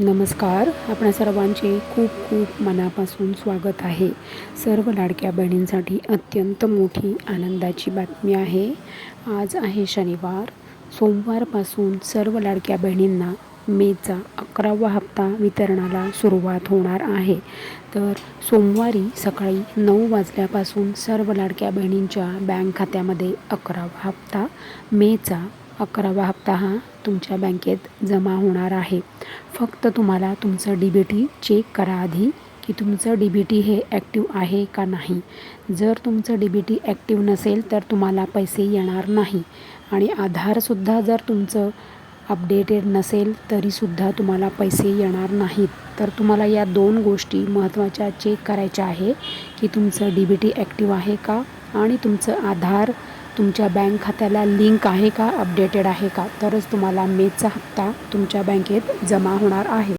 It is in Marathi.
नमस्कार. आपणा सर्वांचे खूप खूप मनापासून स्वागत आहे. सर्व लाडक्या बहिणींसाठी अत्यंत मोठी आनंदाची बातमी आहे. आज आहे शनिवार. सोमवारपासून सर्व लाडक्या बहिणींना मेचा अकरावा हप्ता वितरणाला सुरुवात होणार आहे. तर सोमवारी सकाळी नऊ वाजल्यापासून सर्व लाडक्या बहिणींच्या बँक खात्यामध्ये अकरावा हप्ता मेचा अकरावा हप्ता हा तुमच्या बँकेत जमा होणार आहे. फक्त तुम्हाला तुमचं डी बी टी चेक करा आधी की तुमचं डी बी टी हे ॲक्टिव्ह आहे का नाही. जर तुमचं डी बी टी ॲक्टिव्ह नसेल तर तुम्हाला पैसे येणार नाही. आणि आधारसुद्धा जर तुमचं अपडेटेड नसेल तरीसुद्धा तुम्हाला पैसे येणार नाहीत. तर तुम्हाला या दोन गोष्टी महत्त्वाच्या चेक करायच्या आहे की तुमचं डी बी टी ॲक्टिव्ह आहे का आणि तुमचं आधार तुमच्या बँक खात्याला लिंक आहे का अपडेटेड आहे का? तरच तुम्हाला मेचा हप्ता तुमच्या बँकेत जमा होणार आहे.